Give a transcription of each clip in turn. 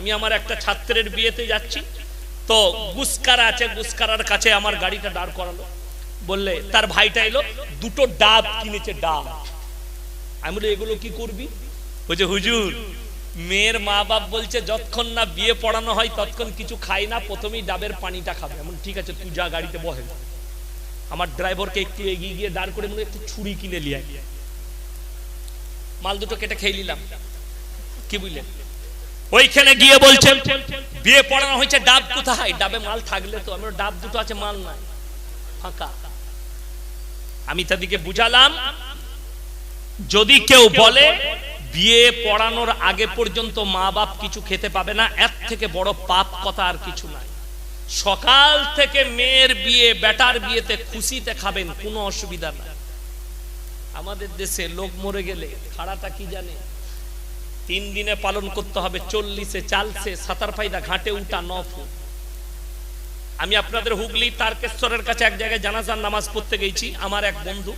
আমি আমার একটা ছাত্রের বিয়েতে যাচ্ছি, তো গুসকারা আছে, গুসকারার কাছে আমার গাড়িটা দাঁড় করালো। বললে, তার ভাইটা এলো, দুটো ডাব কিনেছে, ডাব। আমি বলি এগুলো কি করবি? বলছে, হুজুর, মেয়ের মা বাপ বলছে, যতক্ষণ না বিয়ে পড়ানো হয়, ততক্ষণ কিছু খাই না, প্রথমেই ডাবের পানিটা খাবে। এমন ঠিক আছে, তুই যা গাড়িতে বহে। আমার ড্রাইভারকে একটু এগিয়ে গিয়ে দাঁড় করে মনে একটু ছুরি কিনে লিয়ে মাল দুটো কেটে খেয়ে নিলাম। কি বুঝলেন ওইখানে গিয়ে বলছেন বিয়ে পড়ানো হয়েছে, ডাব কোথায়? ডাবে মাল থাকলে তো, আমার ডাব দুটো আছে, মাল নাই। ফাঁকা। আমি তাদেরকে বুঝালাম, যদি কেউ বলে, বিয়ে পড়ানোর আগে পর্যন্ত মা বাপ কিছু খেতে পাবে না, এর থেকে বড় পাপ কথা আর কিছু নাই। সকাল থেকে মেয়ের বিয়ে, বেটার বিয়েতে খুশিতে খাবেন, কোনো অসুবিধা নাই। আমাদের দেশে লোক মরে গেলে, খাড়াটা কি জানে? তিন দিনে পালন করতে হবে চল্লিশে চালসে সাতার ফাইদা ঘাটে উঠা ন ফুট। আমি আপনাদের হুগলি তারকেশ্বরের কাছে এক জায়গায় জানাজার নামাজ পড়তে গেছি। আমার এক বন্ধু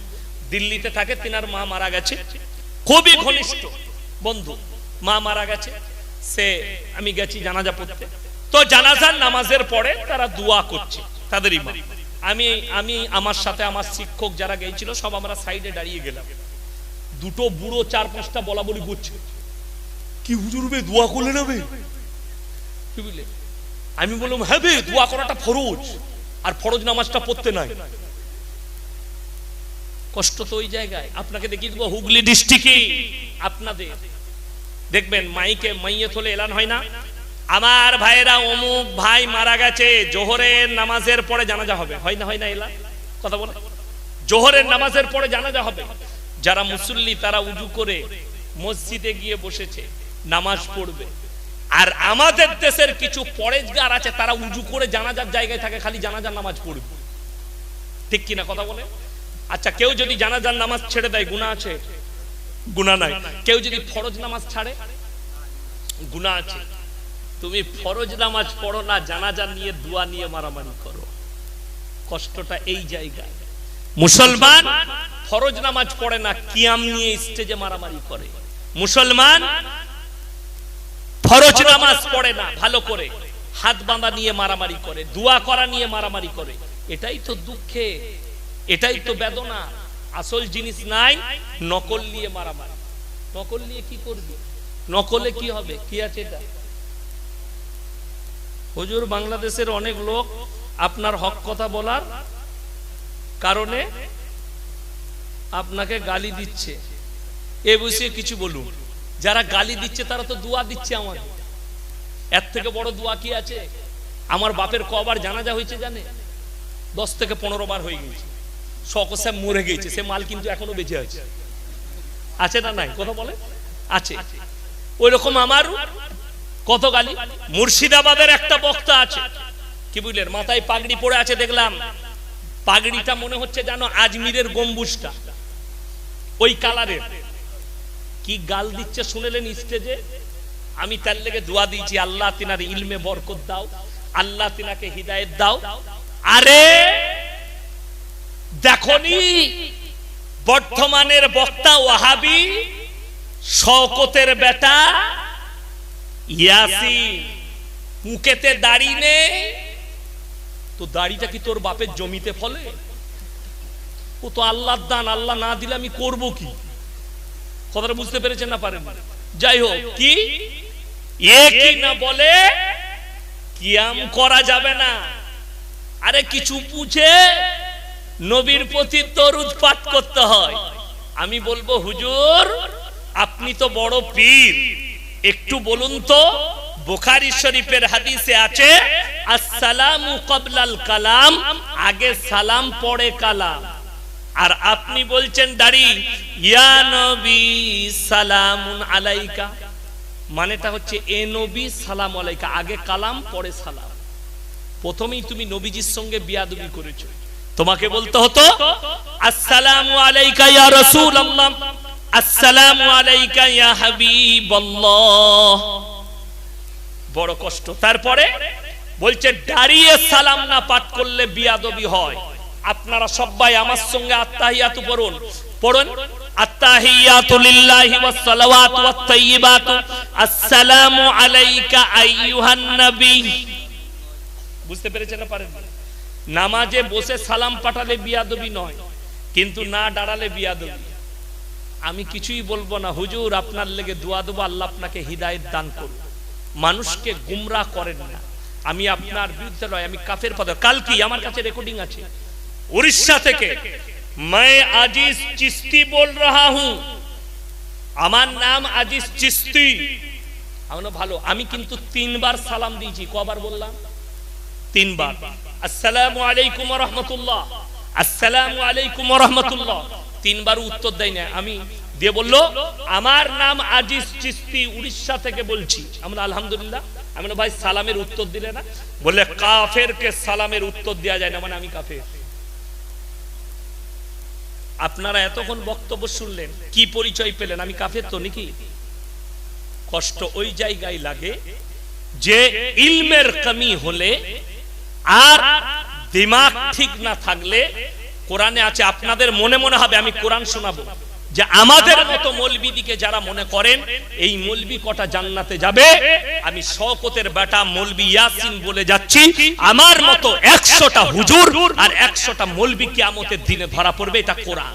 দিল্লিতে থাকে, তিনার মা মারা গেছে। খুবই ঘনিষ্ঠ বন্ধু, মা মারা গেছে। সে, আমি গেছি জানাজা পড়তে। তো জানাজার নামাজের পরে তারা দোয়া করছে তাদেরই মা আমি আমি, আমার সাথে আমার শিক্ষক যারা গেছিল, সব আমরা সাইডে দাঁড়িয়ে গেলাম। দুটো বুড়ো চার পাঁচটা বলা বলি করছে। কি হুজুর বে দোয়া করলে নেবে কি আমি বললাম হ্যাঁ বে, দোয়া করাটা ফরজ, আর ফরজ নামাজটা পড়তে নাই। কষ্ট তো ওই জায়গায়। আপনাকে দেখিয়ে দেবো, হুগলি ডিস্ট্রিক্টে আপনাদের। দেখবেন, মাইকে মাইয়ে হলে এলান হয় না? আমার ভাইয়েরা, অমুক ভাই মারা গেছে, জোহরের নামাজের পরে জানাজা হবে। হয় না হয় না, এলা? কথা বলো। জোহরের নামাজের পরে জানাজা হবে। যারা মুসল্লি, তারা উজু করে মসজিদে গিয়ে বসেছে। নামাজ পড়বে। আর আমাদের দেশের কিছু পরেজগার আছে, তারা উজু করে জানাজার জায়গায় থাকে, খালি জানাজার নামাজ পড়বে। ঠিক কিনা কথা বলে? আচ্ছা কেউ যদি জানাজার নামাজ ছেড়ে দেয় গুণা আছে? গুণা নাই। কেউ যদি ফরজ নামাজ ছাড়ে? গুণা আছে। তুমি ফরজ নামাজ পড়ো না, জানাজা নিয়ে, দোয়া নিয়ে মারামারি করো। কষ্টটা এই জায়গায়। মুসলমান ফরজ নামাজ পড়ে না, কিয়াম নিয়ে স্টেজে মারামারি করে। মুসলমান ফরজ নামাজ পড়ে না। ভালো করে। হাত বাঁধা নিয়ে মারামারি করে দোয়া করা নিয়ে মারামারি করে। এটাই তো দুঃখে এটাই তো বেদনা। আসল জিনিস নাই নকল নিয়ে মারামারি। নকল নিয়ে কি করবে? নকলে কি হবে? কি আছে এটা? হুজুর বাংলাদেশের অনেক লোক আপনার হক কথা বলার কারণে আপনাকে গালি দিচ্ছে। এ বসে কিছু বলুন। যারা গালি দিচ্ছে, তারা তো দোয়া দিচ্ছে আমার। এর থেকে বড় দোয়া কি আছে? আমার বাপের কবার জানাজা হয়েছে জানে? দশ থেকে পনেরো বার হয়ে গেছে সকসা মরে গেছে সে মাল কিন্তু এখনও বেঁচে আছে। আছে না নাই? কথা বলে? আছে। ওই রকম আমার কত গালি? মুর্শিদাবাদের একটা বক্তা আছে। কি বুঝলেন? মাথায় পাগড়ি পড়ে আছে, দেখলাম। পাগড়িটা মনে হচ্ছে জানো আজমিরের গম্বুজটা। ওই কালারের। কি গাল দিচ্ছে শুনেলেন স্টেজে? আমি তার লেগে দোয়া দিয়েছি, আল্লাহ তিনার ইলমে বরকত দাও, আল্লাহ তিনাকে হৃদায়ত দাও। আরে, দেখনি, বর্তমানের বক্তা ওয়াহাবি, শওকতের বেটা ইয়াসিন। মুখেতে দাড়ি নে তো দাড়িটা কি তোর বাপের জমিতে ফলে? ও তো আল্লাহর দান, আল্লাহ না দিলে আমি করব কি? কথাটা বুঝতে পেরেছেন না পারেন? যাই হোক কি? এ কি? না বলে কিয়াম করা যাবে না। আরে কিছু পুছে নবীর প্রতি তরুদ পাঠ করতে হয়। আমি বলব হুজুর আপনি তো বড় পীর। একটু বলুন তো বোখারি শরীফের হাদিসে আছে আসসালামু কবলাল কালাম আগে সালাম পড়ে কালাম। আর আপনি বলছেন, দাড়ি, ইয়া নবী সালামুন আলাইকা। মানেটা হচ্ছে, এ নবী সালাম আলাইকা। আগে কালাম, পরে সালাম। প্রথমেই তুমি নবীজির সঙ্গে বিয়াদবি করেছ। তোমাকে বলতে হতো, আসসালামু আলাইকা ইয়া রাসূলুল্লাহ। আসসালামু আলাইকা ইয়া হাবিবাল্লাহ। বড় কষ্ট। তারপরে বলছে, দাঁড়িয়ে সালাম না পাঠ করলে বিয়াদবি হয়। আপনারা সবাই আমার সঙ্গে আত্মাহিয়াতু পড়ুন। পড়ুন নামাজে বসে সালাম পাঠালে বিয়াদবি নয়, কিন্তু না দাঁড়ালে বিয়াদবি। আমি কিছুই বলব না, হুজুর, আপনার লেগে দোয়া দেবো, আল্লাহ আপনাকে হৃদায়ত দান করুন মানুষকে গুমরা করেন না। আমি আপনার বিরুদ্ধে নয় আমি কাফের পদ কাল কি? আমার কাছে রেকর্ডিং আছে। উড়িষ্যা থেকে। मैं আজিজ চিস্তি বল রহা হুঁ। আমার নাম আজিজ চিস্তি ভালো, আমি কিন্তু তিনবার সালাম দিয়েছি। কবার বললাম? তিনবার। আসসালামু আলাইকুম রাহমাতুল্লাহ। আসসালামু আলাইকুম রাহমাতুল্লাহ। তিনবার উত্তর দেয় না। আমি দিয়ে বলল, আমার নাম আজিজ চিস্তি উড়িষ্যা থেকে বলছি। আমরা আলহামদুলিল্লাহ। আমি ভাই সালামের উত্তর দিলে না? বললে, কাফেরকে সালামের উত্তর দেওয়া যায় না। মানে আমি কাফের। আপনারা এতক্ষণ বক্তব্য শুনলেন, কি পরিচয় পেলেন? আমি কাফের তো নাকি? কষ্ট ওই জায়গায় লাগে যে ইলমের কমি হলে আর দিমাগ ঠিক না থাকলে কোরআনে আছে, আপনাদের মনে মনে হবে, আমি কোরআন শোনাবো। যে আমাদের মতো মলবিদিকে যারা মনে করেন, এই মলবি কটা জান্নাতে যাবে? আমি শকতের বেটা মলবি ইয়াসিন বলে যাচ্ছি। আমার মতো একশোটা হুজুর আর একশোটা মলবি কিয়ামতের দিনে ধরা পড়বে, এটা কোরআন।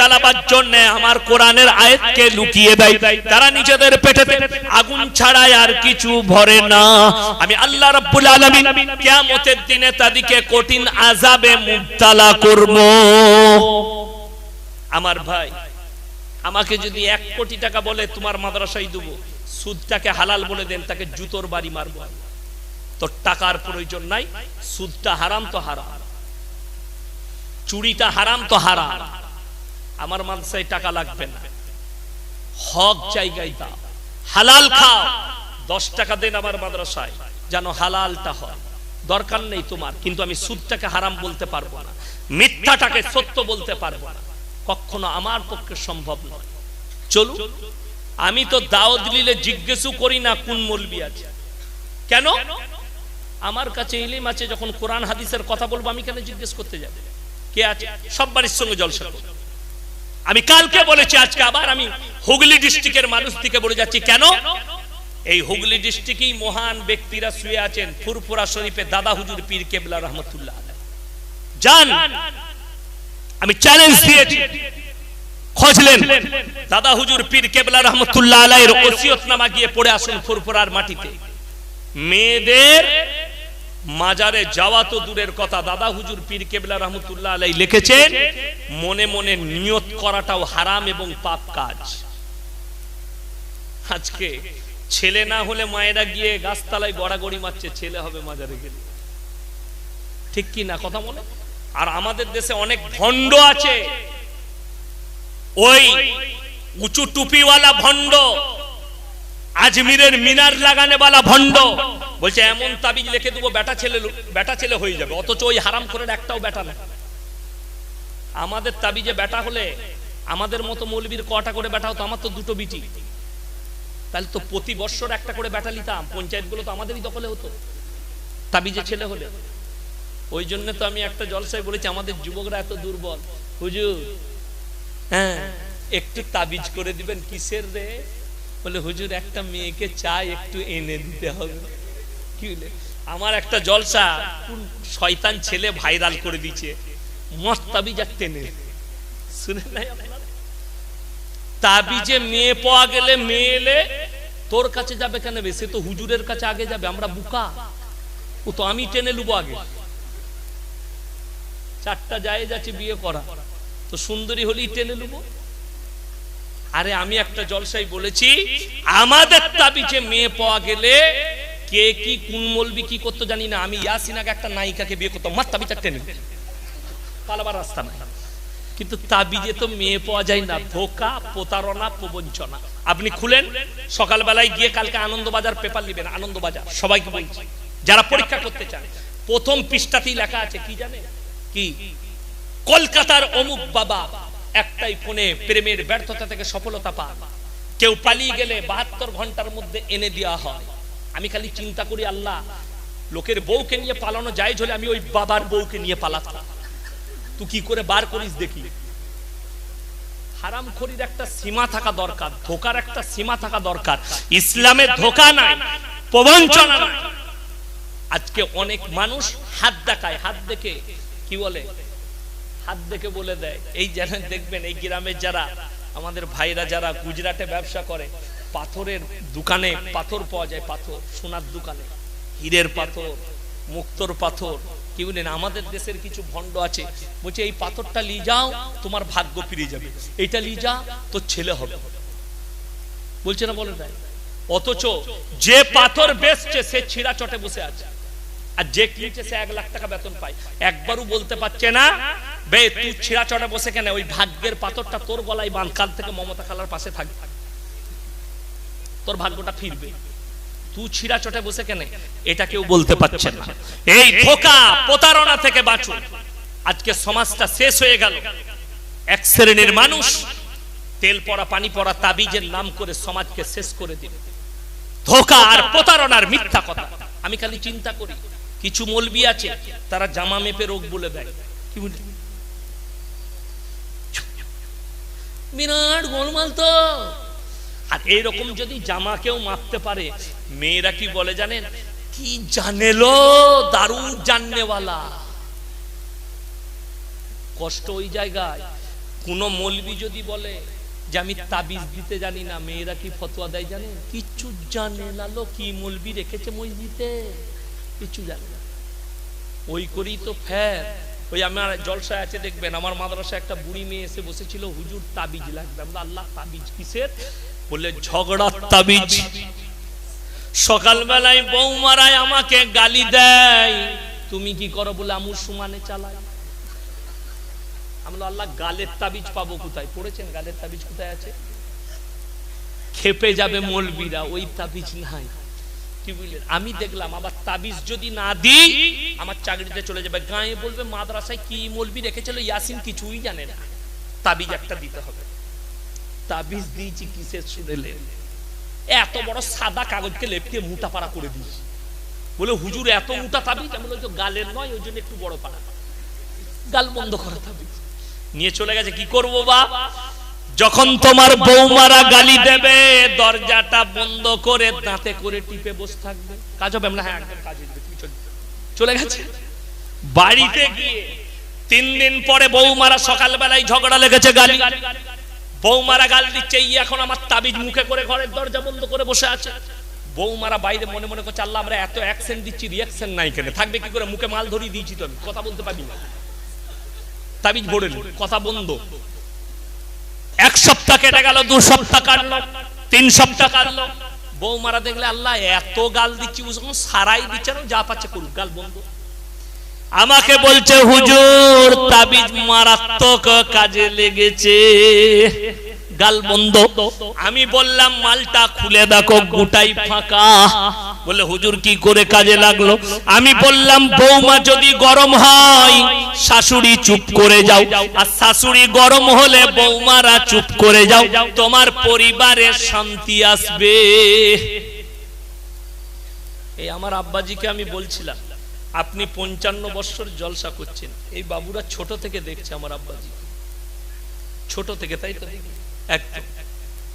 চালাবার জন্য আমার কোরআনের আয়াতকে লুকিয়ে দেয়। তারা নিজেদের পেটে আগুন ছাড়াই আর কিছু ভরে না। আমি আল্লাহ রাব্বুল আলামিন কিয়ামতের দিনে তাদেরকে কঠিন আযাবে মুবতালা করব। আমার ভাই, আমাকে যদি এক কোটি টাকা বলে তোমার মাদ্রাসায় দেবো, সুদটাকে হালাল বলে দেন, তাকে জুতোর বাড়ি মারবো। তোর টাকার প্রয়োজন নাই, সুদটা হারাম তো হারাম। চুরিটা হারাম তো হারাম। আমার মাদ্রাসায় টাকা লাগবে না। হক জায়গায় দাও। হালাল খাও। দশ টাকা দেন আমার মাদ্রাসায়, যেন হালালটা হয়। দরকার নেই তোমার, কিন্তু আমি সুদটাকে হারাম বলতে পারব না। মিথ্যাটাকে সত্য বলতে পারব না। কখনো আমার পক্ষে সম্ভব নয়। চলু আমি তো দাওয়াত দিলে জিজ্ঞেসও করি না কোন মলবি আছে। কেন? আমার কাছে ইলিম আছে, যখন কোরআন, হাদিসের কথা বলব, আমি কেন জিজ্ঞেস করতে যাব? কে আছে? সব বাড়ির সঙ্গে জলসা। আমি কালকে বলেছি, আজকে আবার আমি হুগলি ডিস্ট্রিক্টের মানুষ থেকে বলে যাচ্ছি, কেন? এই হুগলি ডিস্ট্রিক্টেই মহান ব্যক্তিরা শুয়ে আছেন ফুরফুরা শরীফে দাদা হুজুর পীর কেবলা রহমতুল্লাহ জান, আমি চ্যালেঞ্জ দিয়েছি। খোঁজলেন, দাদা হুজুর পীর কেবলা রহমতুল্লাহ আলাইয়ের ওসিয়তনামা গিয়ে পড়ে আসুন ফুরফুরার মাটিতে। মেয়েদের মাজারে যাওয়া তো দূরের কথা। দাদা হুজুর পীর কেবলা রহমতুল্লাহ আলাই লিখেছেন, মনে মনে নিয়ত করাটাও হারাম এবং পাপ কাজ। আজকে ছেলে না হলে মায়েরা গিয়ে গাছতলায় গড়াগড়ি মারছে, ছেলে হবে মাজারে গেলে। ঠিক কি না কথা বলে? আর আমাদের দেশে অনেক ভণ্ড আছে। ওই উঁচু টুপিওয়ালা ভণ্ড, আজমিরের মিনার লাগানে বালা ভণ্ড। বলছে, এমন তাবিজ লিখে দেবো বেটা ছেলে বেটা ছেলে হয়ে যাবে। অথচ ওই হারাম করে একটাও বেটা না। আমাদের তাবিজে বেটা হলে আমাদের মতো মৌলবীর কটা করে বেটা হতো? আমার তো দুটো বিটি। তাহলে তো প্রতি বছর একটা করে বেটা নিতাম। পঞ্চায়েতগুলো তো আমাদেরই দখলে হতো, তাবিজে ছেলে হলে। ওই জন্য তো আমি একটা জলসায় বলেছি, আমাদের যুবকরা এত দুর্বল। হুজুর হ্যাঁ একটু তাবিজ করে দিবেন কিসের রে? বলে, হুজুর, একটা মেয়েকে চাই, একটু এনে দিতে হবে। আমার একটা জলসা কোন শয়তান ছেলে ভাইরাল করে দিচ্ছে মস্ত তাবিজ টেনে। শুনে নাই মেয়ে পাওয়া গেলে মেয়ে এলে তোর কাছে যাবে কেন সে তো হুজুরের কাছে আগে যাবে, আমরা বুকা। ও তো আমি টেনে লুবো আগে। চারটা যায় যাচ্ছে বিয়ে করা। তো সুন্দরী হলেই টেনে লুবো। আরে আমি একটা জলসাই বলেছি, আমাদের তাবিজে মেয়ে পাওয়া গেলে কে কি কোন মলবি কি করতো জানি না। আমি ইয়াসিন আগে একটা নায়িকাকে বিয়ে করতাম মার তাবিজটা টেনে পালাবার রাস্তা নাই। কিন্তু তাবিজে তো মেয়ে পাওয়া যায় না। ধোকা, প্রতারণা, প্রবঞ্চনা। আপনি খুলেন, সকালবেলায় গিয়ে কালকে আনন্দবাজার পেপার নেবেন, আনন্দবাজার। সবাইকে বলছি, যারা পরীক্ষা করতে চান, প্রথম পৃষ্ঠাতেই লেখা আছে, কি জানে? কি? কলকাতার অমুক বাবা একটাই ফোনে প্রেমের ব্যর্থতা থেকে সফলতা পান। কেউ পালিয়ে গেলে বাহাত্তর ঘণ্টার মধ্যে এনে দেওয়া হয়। আমি খালি চিন্তা করি, আল্লাহ, লোকের বউকে নিয়ে পালানো যায় হলে আমি ওই বাবার বউকে নিয়ে পালাতাম। তুই কি করে বার করিস দেখি? হারাম খরির একটা সীমা থাকা দরকার, ধোকার একটা সীমা থাকা দরকার। ইসলামে ধোকা নাই, প্রবঞ্চনা নাই। আজকে অনেক মানুষ হাত দেখায়, হাত দেখে, কি বলে? হাত দেখে বলে দেয়, এই যেন দেখবেন, এই গ্রামের যারা, আমাদের ভাইরা যারা গুজরাটে ব্যবসা করে পাথরের দোকানে পাথর পাওয়া যায়, পাথর, সোনার দোকানে। হীরের পাথর, মুক্তর পাথর। কি বলেন, আমাদের দেশের কিছু ভণ্ড আছে, বলছে, এই পাথরটা নিয়ে যাও, তোমার ভাগ্য ফিরে যাবে। এইটা নিয়ে যা, তোর ছেলে হবে। বলছে না বলে দেয় অথচ যে পাথর বেচছে, সে ছিঁড়া চটে বসে আছে। আর যে কিনছে, সে এক লাখ টাকা বেতন পায়। একবারও বলতে পারছে না, বে, তুই ছিঁড়া চটে বসে কেন? ওই ভাগ্যের পাথরটা তোর গলায় বাঁধ, কাল থেকে মমতা খালার পাশে থাকবে তোর ভাগ্যটা ফিরবে। তুই ছিঁড়া চটে বসে কেন? এটা কেউ বলতে পারছে না। এই ধোকা প্রতারণা থেকে বাঁচুন আজকে সমাজটা শেষ হয়ে গেল। এক শ্রেণির মানুষ তেল পড়া পানি পড়া তাবিজের নাম করে সমাজকে শেষ করে দিল। ধোকা আর প্রতারণার মিথ্যা কথা। আমি খালি চিন্তা করি কিছু মলবি আছে তারা জামা মেপে রোগ বলে দেয়। কি বলি? বিরাট গোলমাল তো। আর এইরকম যদি জামা কেউ মাপতে পারে, মেয়েরা কি বলে জানেন? কি জানেলো দারুণ জাননেওয়ালা। কষ্ট ওই জায়গায়। কোন মলবি যদি বলে যে, আমি তাবিজ দিতে জানি না। মেয়েরা কি ফতোয়া দেয় জানেন? কিচ্ছু জানে না লো, কি মলবি রেখেছে মসজিদে কিচ্ছু জানে না। ওই করেই তো ফের ওই আমার জলসায় আছে, দেখবেন, আমার মাদ্রাসায় একটা বুড়ি মেয়ে এসে বসেছিল, হুজুর, তাবিজ লাগবে। আমরা, আল্লাহ, তাবিজ কিসের? বললে ঝগড়ার তাবিজ। সকালবেলায় বৌমারায় আমাকে গালি দেয়। তুমি কি করো বলে আমুর সুমানে চালাই। আমরা আল্লাহ, গালের তাবিজ পাবো কোথায়? পড়েছেন? গালের তাবিজ কোথায় আছে? খেপে যাবে মলবিরা, ওই তাবিজ নাই। কি বুঝলেন আমি দেখলাম, আবার তাবিজ যদি না দিই, আমার চাকরিতে চলে যাবে। গায়ে বলবে, মাদ্রাসায় কি মলবি রেখেছিল? ইয়াসিন কিছুই জানে না। তাবিজ একটা দিতে হবে। তাবিজ দিয়েছি, কিসের শুনেলে এত বড় সাদা কাগজকে লেপকে মোটা পাড়া করে দিয়েছি। বলে, হুজুর, এত মোটা তাবিজ? আমি বলছি গালের নয়, ওই জন্য একটু বড় পাড়া। গাল বন্ধ করা তাবিজ। নিয়ে চলে গেছে, কি করব বা? যখন তোমার বৌমারা গালি দেবে, দরজাটা বন্ধ করে দাঁতে করে টিপে বসে থাকবে। কাজ হবে, আমরা হ্যাঁ কাজ চলে গেছে। বাড়িতে গিয়ে তিন দিন পরে বৌমারা সকালবেলায় ঝগড়া লেগেছে গালি। বৌমারা গাল দিচ্ছে, এই এখন আমার তাবিজ মুখে করে ঘরের দরজা বন্ধ করে বসে আছে। বৌমারা বাইরে মনে মনে করছে, আল্লাহ, আমরা এত অ্যাকশন দিচ্ছি রিয়াকশন নাই কেন? থাকবে কি করে? মুখে মাল ধরিয়ে দিয়েছি তো আমি, কথা বলতে পারি না। তাবিজ ভরে কথা বন্ধ। এক সপ্তাহ কেটে গেল, দু সপ্তাহ কাটলো, তিন সপ্তাহ কাটলো। বৌমারা দেখলে, আল্লাহ, এত গাল দিচ্ছি সারাই দিচ্ছে না, যা পাচ্ছে করুক, গাল বন্ধ। আমাকে বলছে, হুজুর, তাবিজ মারাত্মক কাজে লেগেছে। গাল বন্ধ। আমি বললাম, মালটা খুলে দেখো, গোটাই ফাঁকা। বলে, হুজুর, কি করে কাজে লাগল? আমি বললাম, বৌমা, যদি গরম হয়, শাশুড়ি চুপ করে যাও। আর শাশুড়ি গরম হলে বৌমারা চুপ করে যাও। তোমার পরিবারে শান্তি আসবে। এই আমার আব্বাজিকে আমি বলছিলাম আপনি পঞ্চান্ন বৎসর জলসা করছেন। এই বাবুরা ছোট থেকে দেখছে আমার আব্বাজি। ছোট থেকে, তাই তো? একদম।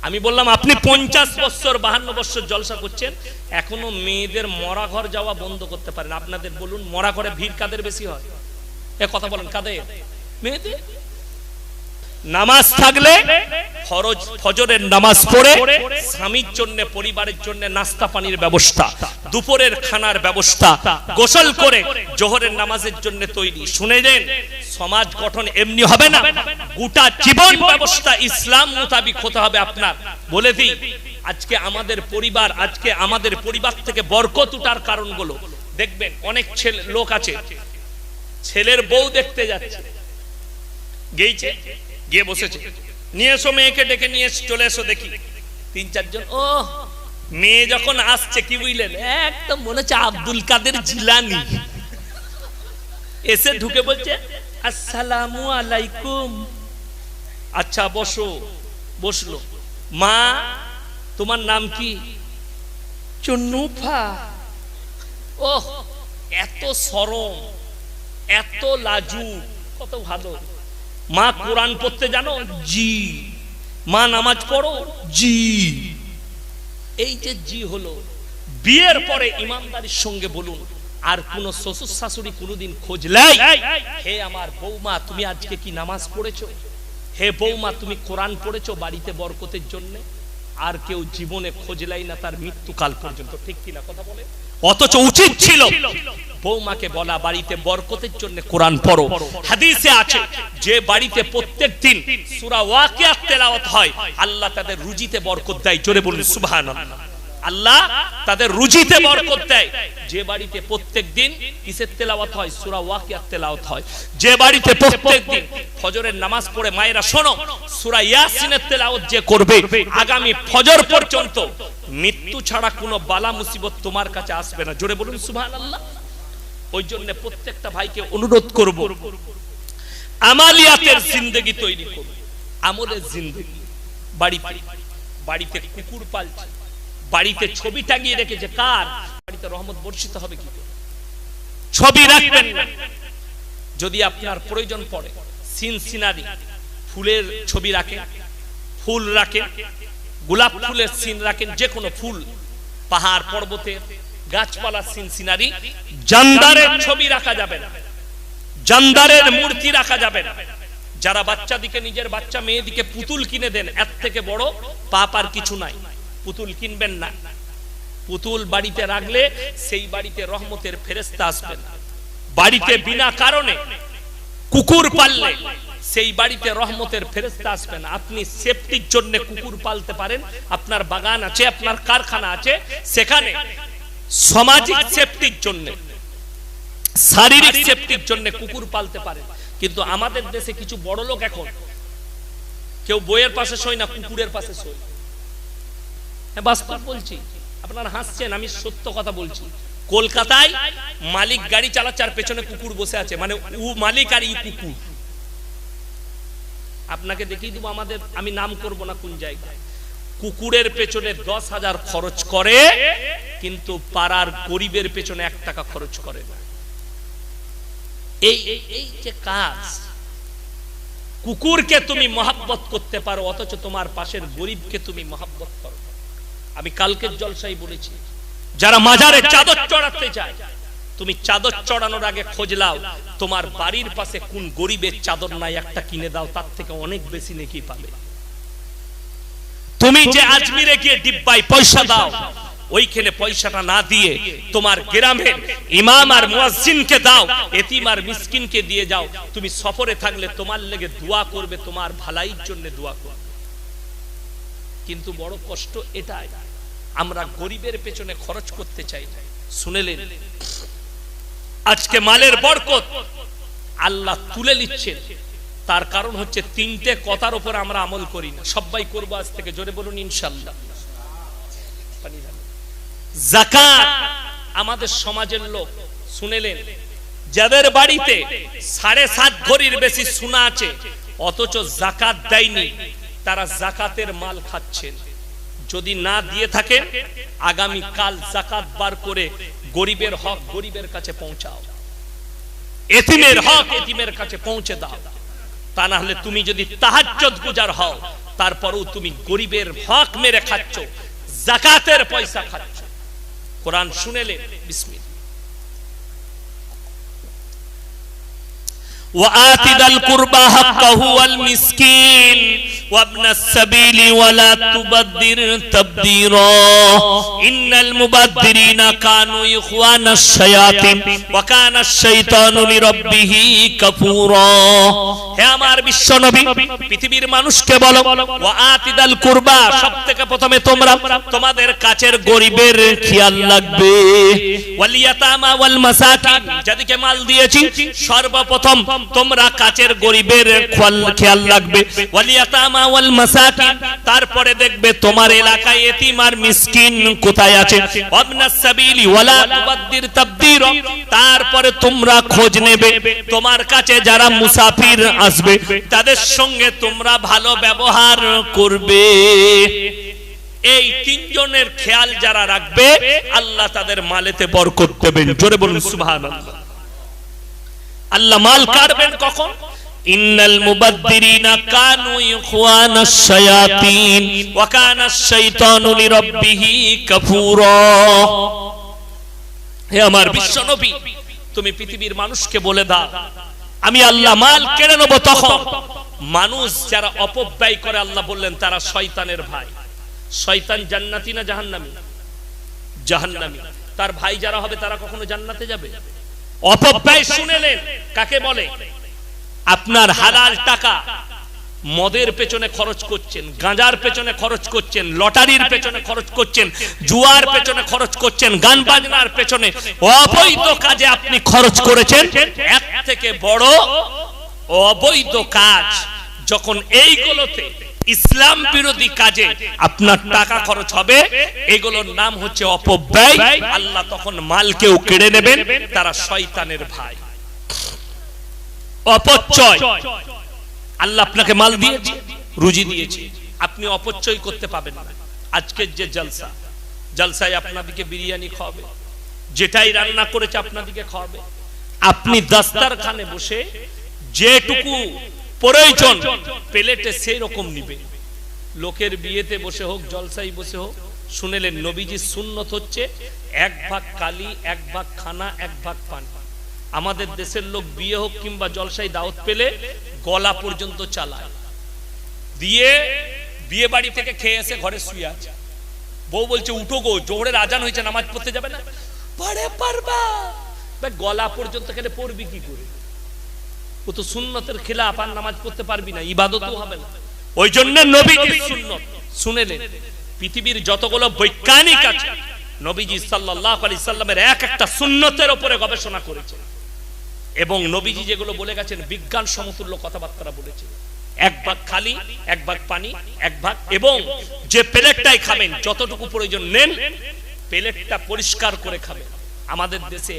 আমি বললাম, আপনি পঞ্চাশ বৎসর বাহান্ন বৎসর জলসা করছেন, এখনও মেয়েদের মরা ঘর যাওয়া বন্ধ করতে পারেন। আপনাদের বলুন মরা ঘরে ভিড় কাদের বেশি হয়? এ কথা বলেন, কাদের? মেয়েদের? নামাজ থাকলে ফরজ, ফজরের নামাজ পড়ে স্বামীর জন্য, পরিবারের জন্য নাস্তা পানির ব্যবস্থা, দুপুরের খানার ব্যবস্থা, গোসল করে জোহরের নামাজের জন্য তৈরি। শুনে দেন সমাজ গঠন এমনি হবে না। গোটা জীবন ব্যবস্থা ইসলাম মোতাবিক হতে হবে আপনার। বলে দিই, আজকে আমাদের পরিবার, আজকে আমাদের পরিবার থেকে বরকত উঠার কারণগুলো। দেখবেন, অনেক ছেলে, লোক আছে, ছেলের বউ দেখতে যাচ্ছে। গেইছে? গিয়ে বসেছে। নিয়ে এসো মেয়েকে ডেকে নিয়ে চলে এসো দেখি। তিন চারজন ও মেয়ে যখন আসছে কি বুঝলেন? একদম মনে হচ্ছে আব্দুল কাদের জিলানি। এসে ঢুকে বলছে আসসালামু আলাইকুম। আচ্ছা বসো বসল। মা তোমার নাম কি? চুন্নুফা। ওহ এত সরম এত লাজু কত ভালো। মা কোরআন পড়তে জানো? জি। মা নামাজ পড়ো? জি। এই যে জি হলো, বিয়ের পরে ইমানদারির সঙ্গে বলুন, আর কোন শ্বশুর শাশুড়ি কোনোদিন খোঁজলাই হে আমার বৌমা, তুমি আজকে কি নামাজ পড়েছো? হে বৌমা, তুমি কোরআন পড়েছো বাড়িতে বরকতের জন্য? আর কেউ জীবনে খোঁজলাই না তার মৃত্যুকাল পর্যন্ত, ঠিক কিনা কথা বলে? অথচ উচিত ছিল বৌমাকে বলা বাড়িতে বরকতের জন্য কোরআন পড়ো। হাদিসে আছে, যে বাড়িতে প্রত্যেক দিন সূরা ওয়াকিয়াত তেলাওয়াত হয়, আল্লাহ তাদের রুজিতে বরকত দেয়। জোরে বলুন, সুবহানাল্লাহ। আল্লাহ তাদের রুজিতে বরকত দেয়। যে বাড়িতে প্রত্যেক দিন কিসের তেলাওয়াত হয়? সূরা ওয়াকিয়াত তেলাওয়াত হয়। যে বাড়িতে প্রত্যেক দিন ফজরের নামাজ পড়ে, মায়েরা শোনো, সূরা ইয়াসিনের তেলাওয়াত যে করবে, আগামী ফজর পর্যন্ত মৃত্যু ছাড়া কোনো বালা মুসিবত তোমার কাছে আসবে না। জোরে বলুন, সুবহানাল্লাহ। ওই জন্য প্রত্যেকটা ভাইকে অনুরোধ করব, আমালিয়াতের জিন্দগি তৈরি করুন আমলের জিন্দগি। বাড়িতে বাড়িতে কুকুর পালছে, বাড়িতে ছবি টাঙিয়ে রেখেছে, কার? বাড়িতে রহমত বর্ষিত হবে কি ছবি রাখবেন যদি আপনার প্রয়োজন পড়ে সিন সিনারি ফুলের ছবি রাখেন, ফুল রাখেন, গোলাপ ফুলের সিন রাখেন, যে কোনো ফুল, পাহাড় পর্বতে গাছপালা সিন সিনারি জান্দারের ছবি রাখা যাবে না। জান্দারের মূর্তি রাখা যাবে না। যারা বাচ্চা দিকে, নিজের বাচ্চা মেয়েদিকে পুতুল কিনে দেন, এর থেকে বড় পাপ আর কিছু নাই। পুতুল কিনবেন না। পুতুল বাড়িতে রাখলে সেই বাড়িতে রহমতের ফেরেস্তা আসবে না বাড়িতে বিনা কারণে কুকুর পাললে সেই বাড়িতে রহমতের ফেরেস্তা আসবে না আপনি সেফটির জন্য কুকুর পালতে পারেন। আপনার বাগান আছে, আপনার কারখানা আছে। সেখানে সামাজিক সেফটির জন্য, শারীরিক সেফটির জন্য কুকুর পালতে পারে। কিন্তু আমাদের দেশে কিছু বড় লোক এখন, কেউ বইয়ের পাশে শোয় না, কুকুরের পাশে শোয়। হ্যাঁ বাস্তব বলছি, আপনারা হাসছেন, আমি সত্য কথা বলছি। কলকাতায় মালিক গাড়ি চালাচ্ছে আর পেছনে কুকুর বসে আছে মানে উ মালিক আর ই কুকুর। আপনাকে দেখিয়ে দিব আমাদের, আমি নাম করব না কোন জায়গায়। কুকুরের পেছনে দশ হাজার খরচ করে, কিন্তু পাড়ার গরিবের পেছনে এক টাকা খরচ করে না। এই, এই- যে কাজ, কুকুরকে তুমি মহাব্বত করতে পারো, অথচ তোমার পাশের গরিবকে তুমি মহাব্বত করো আমি কালকের জলসাই বলেছি, যারা মাজারে চাদর চড়াতে যায়, তুমি চাদর চড়ানোর আগে খোঁজ লাও তোমার বাড়ির পাশে কোন গরিবের চাদর নাই, একটা কিনে দাও, তার থেকে অনেক বেশি নেকি পাবে। তুমি যে আজমিরে গিয়ে ডিব্বাই পয়সা দাও ওইখানে পয়সাটা না দিয়ে তোমার গ্রামের ইমাম আর মুয়াজ্জিনকে দাও এতিম আর মিসকিনকে দিয়ে যাও। তুমি সফরে থাকলে তোমার লেগে দোয়া করবে তোমার ভালাইর জন্য দোয়া করবে। কিন্তু বড় কষ্ট এটাই আমরা গরিবের পেছনে খরচ করতে চাই। শুনেলেন? আজকে মালের বরকত আল্লাহ তুলে নিচ্ছেন। তার কারণ হচ্ছে তিনটে কথার উপর আমরা আমল করি না। সবাই করব আজ থেকে। জোরে বলুন, ইনশাল্লাহ। জাকাত আমাদের সমাজের লোক, শুনেলেন? যাদের বাড়িতে সাড়ে সাত ভরির বেশি সোনা আছে, অথচ জাকাত দেয়নি, তারা জাকাতের মাল খাচ্ছেন। যদি না দিয়ে থাকেন আগামী কাল জাকাত বার করে গরিবের হক গরিবের কাছে পৌঁছাও। এতিমের হক এতিমের কাছে পৌঁছে দাও। তা না হলে তুমি যদি তাহাজ্জুদ গুজার হও, তারপরেও তুমি গরিবের হক মেরে খাচ্ছ, জাকাতের পয়সা খাচ্ছ। কোরআন শুনেলে, বিসমিল্লাহ। وآت ذا القربى حقه والمسكين وابن السبيل ولا تبذر تبذيرا إن المبذرين كانوا إخوان الشياطين وكان الشيطان لربه كفورا হে আমার বিশ্ব নবী পৃথিবীর মানুষকে বলো ওয়াতিদাল কুরবা সবথেকে প্রথমে তোমরা তোমাদের কাছের গরিবের খেয়াল লাগবে ওয়ালিয়াতামা ওয়াল মাসাকিন যাদেরকে মাল দিয়েছি সর্বপ্রথম তোমরা কাছের গরিবের খেয়াল- রাখবে। তারপরে দেখবে তোমার এলাকায় মিসকিন কোথায় আছে। তারপরে তোমরা খোঁজ নেবে। তোমার কাছে যারা মুসাফির আসবে, তাদের সঙ্গে তোমরা ভালো ব্যবহার করবে। এই তিনজনের খেয়াল যারা রাখবে, আল্লাহ তাদের মালেতে বরকত দেবেন। জোরে বলুন, সুবহানাল্লাহ। আল্লাহ মাল কাটবেন কখন? ইন্নাল মুবাদ্দিরিনা কানু ইখওয়ানাশ শায়াতিন ওয়া কানাশ শাইতানু লিরাব্বিহি কাফুরা। হে আমার তুমি পৃথিবীর মানুষকে বলে দাও, আমি আল্লাহ মাল কেড়ে নেব তখন। মানুষ যারা অপব্যয় করে আল্লাহ বললেন, তারা শয়তানের ভাই। শয়তান জান্নাতি না জাহান্নামী? জাহান্নামী। তার ভাই যারা হবে, তারা কখনো জান্নাতে যাবে? অপব্যয় শুনেলেন কাকে বলে? আপনার হালাল টাকা মদের পেছনে খরচ করছেন, গাঁজার পেছনে খরচ করছেন, লটারির পেছনে খরচ করছেন, জুয়ার পেছনে খরচ করছেন, গান বাজনার পেছনে অবৈধ কাজে আপনি খরচ করেছেন? এক থেকে বড় অবৈধ কাজ যখন এইগুলোতে ইসলাম বিরোধী কাজে আপনার টাকা খরচ হবে এগুলোর নাম হচ্ছে অপব্যয়। আল্লাহ তখন মালকেও কেড়ে নেবেন তারা শয়তানের ভাই। অপচয়। আল্লাহ আপনাকে মাল দিয়েছে রুজি দিয়েছে। আপনি অপচয় করতে পাবেন না। আজকের যে জলসা জলসায় আপনাদিকে বিরিয়ানি খাওয়াবে যেটাই রান্না করেছে আপনাদিকে খাওয়াবে। আপনি দাস্তার খানে বসে যেটুকু প্রয়োজন, প্লেটে সেই রকম নিবে। লোকের বিয়েতে বসে হোক জলসাই বসে হোক, শুনেলেন নবীজি সুন্নত হচ্ছে এক ভাগ কালি, এক ভাগ খানা, এক ভাগ পানি। আমাদের দেশের লোক বিয়ে হোক কিংবা জলসাই দাওয়াত পেলে গলা পর্যন্ত চালায়। দিয়ে বিয়ে বাড়ি থেকে খেয়ে এসে ঘরে শুয়ে আছে। বউ বলছে, উঠো গো, জোহরের আজান হয়েছে, নামাজ পড়তে যাবে না? পারে পারবা। গলা পর্যন্ত খেলে পড়বি কি করে? ও তো সুন্নতের খেলাফ আর নামাজ পড়তে পারবি না ইবাদতও হবে না। ওই জন্য নবীজি সুন্নত। শুনেলেন পৃথিবীর যতগুলো বৈজ্ঞানিক আছে নবীজি সাল্লাল্লাহু আলাইহি সাল্লামের এক একটা সুন্নতের উপরে গবেষণা করেছেন। এবং নবীজি যেগুলো বলে গেছেন বিজ্ঞান সমতুল্য কথাবার্তা বলেছেন। এক ভাগ খালি এক ভাগ পানি এক ভাগ এবং যে প্লেটটাই খাবেন যতটুকু প্রয়োজন নেন প্লেটটা পরিষ্কার করে খাবেন। আমাদের দেশে